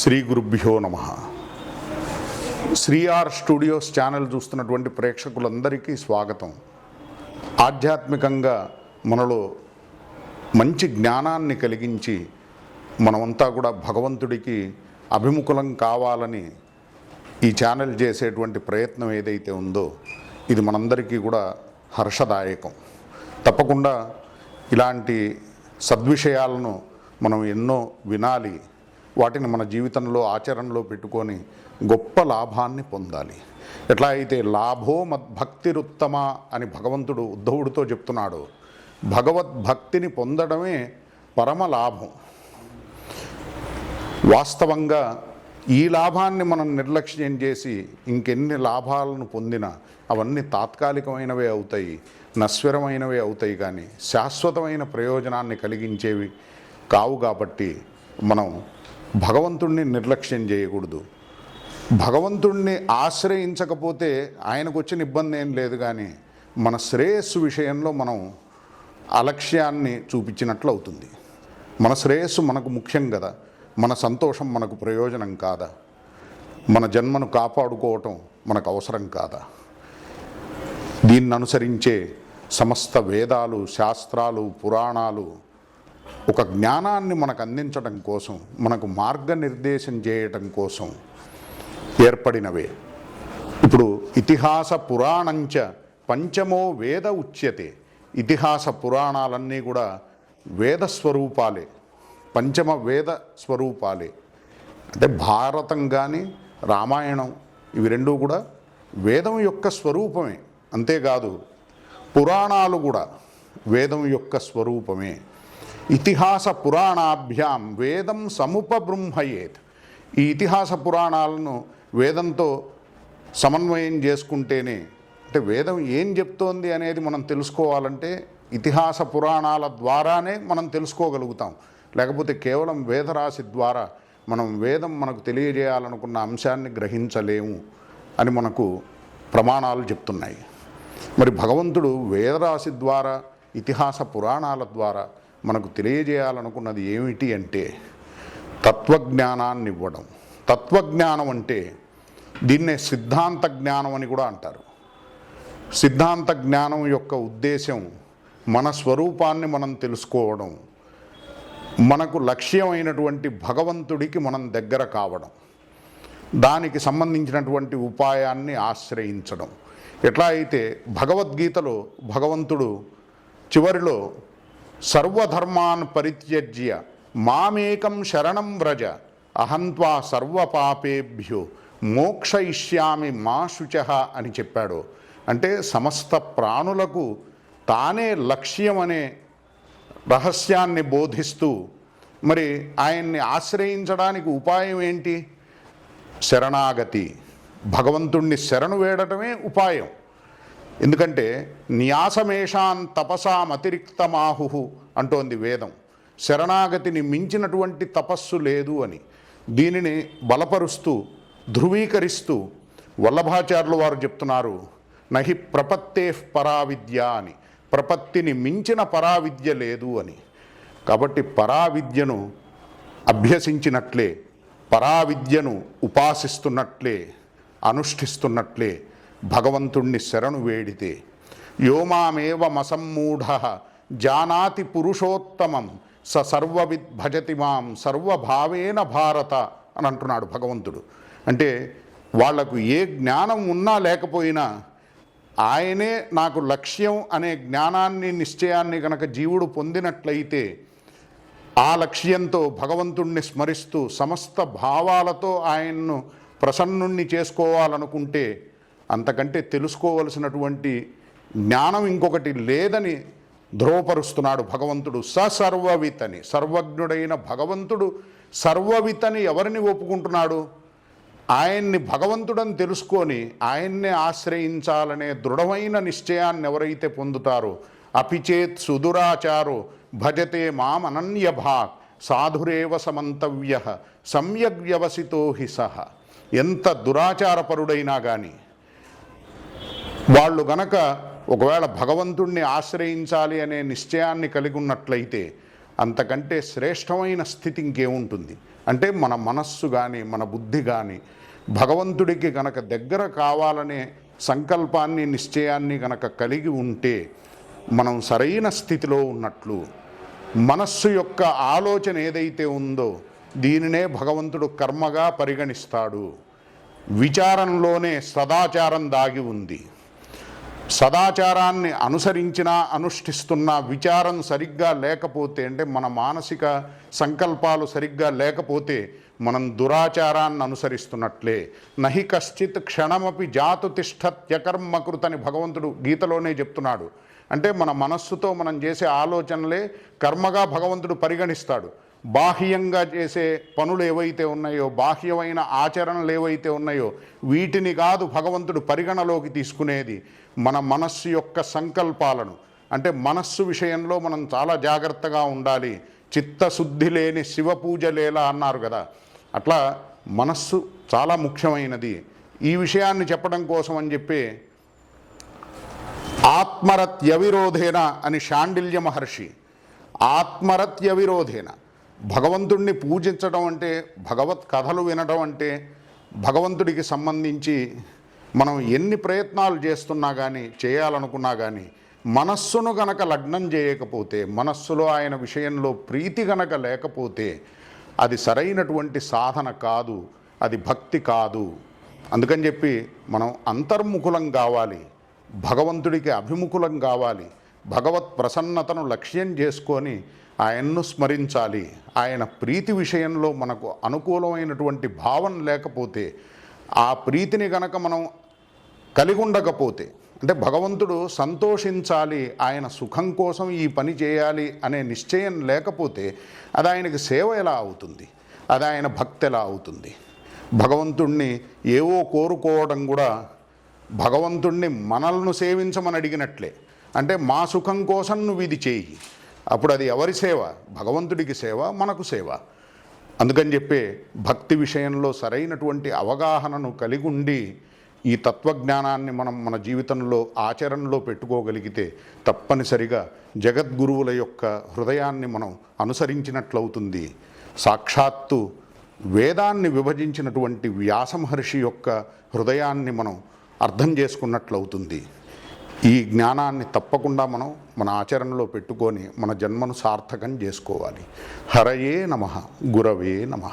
శ్రీ గురుభ్యో నమ. శ్రీఆర్ studios channel చూస్తున్నటువంటి ప్రేక్షకులందరికీ స్వాగతం. ఆధ్యాత్మికంగా మనలో మంచి జ్ఞానాన్ని కలిగించి మనమంతా కూడా భగవంతుడికి అభిముఖులం కావాలని ఈ ఛానల్ చేసేటువంటి ప్రయత్నం ఏదైతే ఉందో ఇది మనందరికీ కూడా హర్షదాయకం. తప్పకుండా ఇలాంటి సద్విషయాలను మనం ఎన్నో వినాలి. వాటిని మన జీవితంలో ఆచరణలో పెట్టుకొని గొప్ప లాభాన్ని పొందాలి. ఎట్లా అయితే లాభో మద్భక్తిరుత్తమ అని భగవంతుడు ఉద్ధవుడితో చెప్తున్నాడు. భగవద్భక్తిని పొందడమే పరమ లాభం. వాస్తవంగా ఈ లాభాన్ని మనం నిర్లక్ష్యం చేసి ఇంకెన్ని లాభాలను పొందినా అవన్నీ తాత్కాలికమైనవే అవుతాయి నశ్వరమైనవే అవుతాయి కానీ శాశ్వతమైన ప్రయోజనాన్ని కలిగించేవి కావు కాబట్టి మనం భగవంతుణ్ణి నిర్లక్ష్యం చేయకూడదు. భగవంతుణ్ణి ఆశ్రయించకపోతే ఆయనకు వచ్చిన ఇబ్బంది ఏం లేదు కానీ మన శ్రేయస్సు విషయంలో మనం అలక్ష్యాన్ని చూపించినట్లు అవుతుంది. మన శ్రేయస్సు మనకు ముఖ్యం కదా మన సంతోషం మనకు ప్రయోజనం కాదా మన జన్మను కాపాడుకోవటం మనకు అవసరం కాదా? దీన్ని అనుసరించే సమస్త వేదాలు శాస్త్రాలు పురాణాలు ఒక జ్ఞానాన్ని మనకు అందించడం కోసం మనకు మార్గనిర్దేశం చేయటం కోసం ఏర్పడినవే. ఇప్పుడు ఇతిహాస పురాణంచ పంచమో వేద ఉచ్యతే. ఇతిహాస పురాణాలన్నీ కూడా వేద స్వరూపాలే. పంచమ వేద స్వరూపాలే. అంటే భారతం కానీ రామాయణం ఇవి రెండూ కూడా వేదం యొక్క స్వరూపమే. అంతేకాదు పురాణాలు కూడా వేదం యొక్క స్వరూపమే. ఇతిహాస పురాణాభ్యాం వేదం సముపబృంహయేత్ ఈ ఇతిహాస పురాణాలను వేదంతో సమన్వయం చేసుకుంటేనే అంటే వేదం ఏం చెప్తోంది అనేది మనం తెలుసుకోవాలంటే ఇతిహాస పురాణాల ద్వారానే మనం తెలుసుకోగలుగుతాం. లేకపోతే కేవలం వేదరాశి ద్వారా మనం వేదం మనకు తెలియజేయాలనుకున్న అంశాన్ని గ్రహించలేము అని మనకు ప్రమాణాలు చెప్తున్నాయి. మరి భగవంతుడు వేదరాశి ద్వారా ఇతిహాస పురాణాల ద్వారా మనకు తెలియజేయాలనుకున్నది ఏమిటి అంటే తత్వజ్ఞానాన్ని ఇవ్వడం. తత్వజ్ఞానం అంటే దీన్నే సిద్ధాంత జ్ఞానం అని కూడా అంటారు. సిద్ధాంత జ్ఞానం యొక్క ఉద్దేశం మన స్వరూపాన్ని మనం తెలుసుకోవడం మనకు లక్ష్యమైనటువంటి భగవంతుడికి మనం దగ్గర కావడం దానికి సంబంధించినటువంటి ఉపాయాన్ని ఆశ్రయించడం. ఎట్లా అయితే భగవద్గీతలో భగవంతుడు చివరిలో సర్వధర్మాన్ పరిత్యజ్య మామేకం శరణం వ్రజ అహంత్వా సర్వపాపేభ్యో మోక్షయిష్యామి మా శుచ అని చెప్పాడు. అంటే సమస్త ప్రాణులకు తానే లక్ష్యం అనే రహస్యాన్ని బోధిస్తూ మరి ఆయన్ని ఆశ్రయించడానికి ఉపాయం ఏంటి? శరణాగతి. భగవంతుణ్ణి శరణు వేడటమే ఉపాయం. ఎందుకంటే న్యాసమేషాన్ తపసామతిరిక్తమాహు అంటోంది వేదం. శరణాగతిని మించినటువంటి తపస్సు లేదు అని. దీనిని బలపరుస్తూ ధృవీకరిస్తూ వల్లభాచార్యులు వారు చెప్తున్నారు. నహి ప్రపత్తే పరావిద్య అని. ప్రపత్తిని మించిన పరావిద్య లేదు అని. కాబట్టి పరావిద్యను అభ్యసించినట్లే పరావిద్యను ఉపాసిస్తున్నట్లే అనుష్ఠిస్తున్నట్లే భగవంతుణ్ణి శరణు వేడితే. యోమామేవమసమ్మూఢ జానాతి పురుషోత్తమం స సర్వవిద్ భజతి మాం సర్వభావేన భారత అని అంటున్నాడు భగవంతుడు. అంటే వాళ్ళకు ఏ జ్ఞానం ఉన్నా లేకపోయినా ఆయనే నాకు లక్ష్యం అనే జ్ఞానాన్ని నిశ్చయాన్ని గనక జీవుడు పొందినట్లయితే ఆ లక్ష్యంతో భగవంతుణ్ణి స్మరిస్తూ సమస్త భావాలతో ఆయన్ను ప్రసన్నుణ్ణి చేసుకోవాలనుకుంటే అంతకంటే తెలుసుకోవలసినటువంటి జ్ఞానం ఇంకొకటి లేదని ధ్రువపరుస్తున్నాడు భగవంతుడు. సర్వవితని. సర్వజ్ఞుడైన భగవంతుడు సర్వవితని ఎవరిని ఒప్పుకుంటున్నాడు? ఆయన్ని భగవంతుడని తెలుసుకొని ఆయన్నే ఆశ్రయించాలనే దృఢమైన నిశ్చయాన్ని ఎవరైతే పొందుతారో అపిచేత్ సుదురాచారు భజతే మాం అనన్యభాక్ సాధురేవ సమంతవ్య సమ్యగ్ వ్యవసితో హి సహ. ఎంత దురాచారపరుడైనా కానీ వాళ్ళు గనక ఒకవేళ భగవంతుణ్ణి ఆశ్రయించాలి అనే నిశ్చయాన్ని కలిగి ఉన్నట్లయితే అంతకంటే శ్రేష్టమైన స్థితి ఇంకేముంటుంది? అంటే మన మనస్సు కానీ మన బుద్ధి కానీ భగవంతుడికి గనక దగ్గర కావాలనే సంకల్పాన్ని నిశ్చయాన్ని గనక కలిగి ఉంటే మనం సరైన స్థితిలో ఉన్నట్లు మనస్సు యొక్క ఆలోచన ఏదైతే ఉందో దీనినే భగవంతుడు కర్మగా పరిగణిస్తాడు. విచారంలోనే సదాచారం దాగి ఉంది. సదాచారాన్ని అనుసరించినా అనుష్ఠిస్తున్నా విచారం సరిగ్గా లేకపోతే అంటే మన మానసిక సంకల్పాలు సరిగ్గా లేకపోతే మనం దురాచారాన్ని అనుసరిస్తున్నట్లే. నహి కశ్చిత్ క్షణమపి జాతు తిష్టత్యకర్మకృతని భగవంతుడు గీతలోనే చెప్తున్నాడు. అంటే మన మనస్సుతో మనం చేసే ఆలోచనలే కర్మగా భగవంతుడు పరిగణిస్తాడు. బాహ్యంగా చేసే పనులు ఏవైతే ఉన్నాయో బాహ్యమైన ఆచరణలు ఏవైతే ఉన్నాయో వీటిని కాదు భగవంతుడు పరిగణలోకి తీసుకునేది మన మనస్సు యొక్క సంకల్పాలను. అంటే మనస్సు విషయంలో మనం చాలా జాగ్రత్తగా ఉండాలి. చిత్తశుద్ధి లేని శివ పూజ లేలా అన్నారు కదా. అట్లా మనస్సు చాలా ముఖ్యమైనది. ఈ విషయాన్ని చెప్పడం కోసం అని చెప్పి ఆత్మరత్యవిరోధేన అని శాండిల్య మహర్షి ఆత్మరత్యవిరోధేన. భగవంతుణ్ణి పూజించడం అంటే భగవత్ కథలు వినడం అంటే భగవంతుడికి సంబంధించి మనం ఎన్ని ప్రయత్నాలు చేస్తున్నా కానీ చేయాలనుకున్నా కానీ మనస్సును గనక లగ్నం చేయకపోతే మనస్సులో ఆయన విషయంలో ప్రీతి గనక లేకపోతే అది సరైనటువంటి సాధన కాదు అది భక్తి కాదు. అందుకని చెప్పి మనం అంతర్ముఖులం కావాలి భగవంతుడికి అభిముఖులం కావాలి. భగవత్ ప్రసన్నతను లక్ష్యం చేసుకొని ఆయన్ను స్మరించాలి. ఆయన ప్రీతి విషయంలో మనకు అనుకూలమైనటువంటి భావన లేకపోతే ఆ ప్రీతిని గనక మనం కలిగి ఉండకపోతే అంటే భగవంతుడు సంతోషించాలి ఆయన సుఖం కోసం ఈ పని చేయాలి అనే నిశ్చయం లేకపోతే అది ఆయనకి సేవ ఎలా అవుతుంది? అది ఆయన భక్తి ఎలా అవుతుంది? భగవంతుణ్ణి ఏవో కోరుకోవడం కూడా భగవంతుణ్ణి మనల్ని సేవించమని అడిగినట్లే. అంటే మా సుఖం కోసం నువ్వు ఇది చేయి. అప్పుడు అది ఎవరి సేవ? భగవంతుడికి సేవ మనకు సేవ. అందుకని చెప్పే భక్తి విషయంలో సరైనటువంటి అవగాహనను కలిగి ఉండి ఈ తత్వజ్ఞానాన్ని మనం మన జీవితంలో ఆచరణలో పెట్టుకోగలిగితే తప్పనిసరిగా జగద్గురువుల యొక్క హృదయాన్ని మనం అనుసరించినట్లవుతుంది. సాక్షాత్తు వేదాన్ని విభజించినటువంటి వ్యాసమహర్షి యొక్క హృదయాన్ని మనం అర్థం చేసుకున్నట్లవుతుంది. ఈ జ్ఞానాన్ని తప్పకుండా మనం మన ఆచరణలో పెట్టుకొని మన జన్మను సార్థకం చేసుకోవాలి. హరయే నమ గురవే నమ.